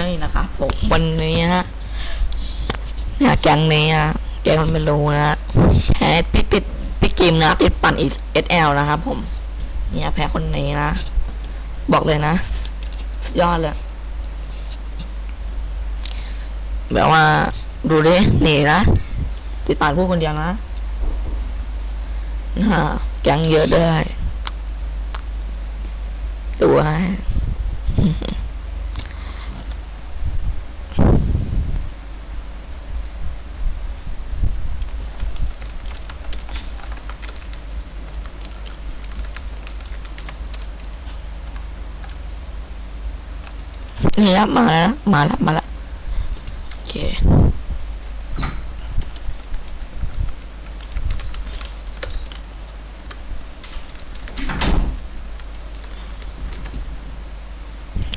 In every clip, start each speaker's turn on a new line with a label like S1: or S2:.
S1: นี่นะครับผมวันนี้ฮะเนี่ยแกงนี้ฮะแกงมันไม่รู้นะฮะแพ้พี่ติดพี่กิมนะ ติดปั่นอีเอสแอลนะครับผม เนี่ยแพ้คนนี้นะ บอกเลยนะสุดยอดเลยแบบว่าดูดิหนีนะ ติดปั่นพูดคนเดียวนะฮะแกงเยอะด้วยดูให้ นี่ครับมาแล้วนะมาแล้วมาล้วโอเค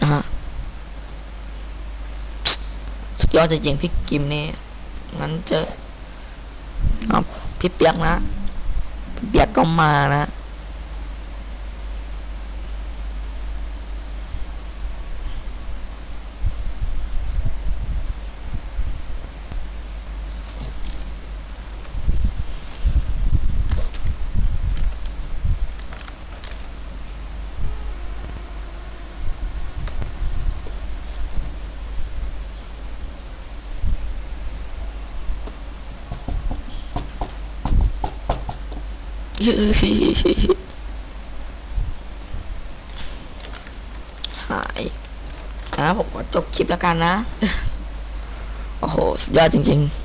S1: อะสุดยอดจริงพี่กิมนี่งั้นเจอเอาพี่เปียกนะพี่เปียกก็มานะ หายนะผมก็จบคลิปแล้วกันนะ โอ้โห สุดยอดจริง ๆ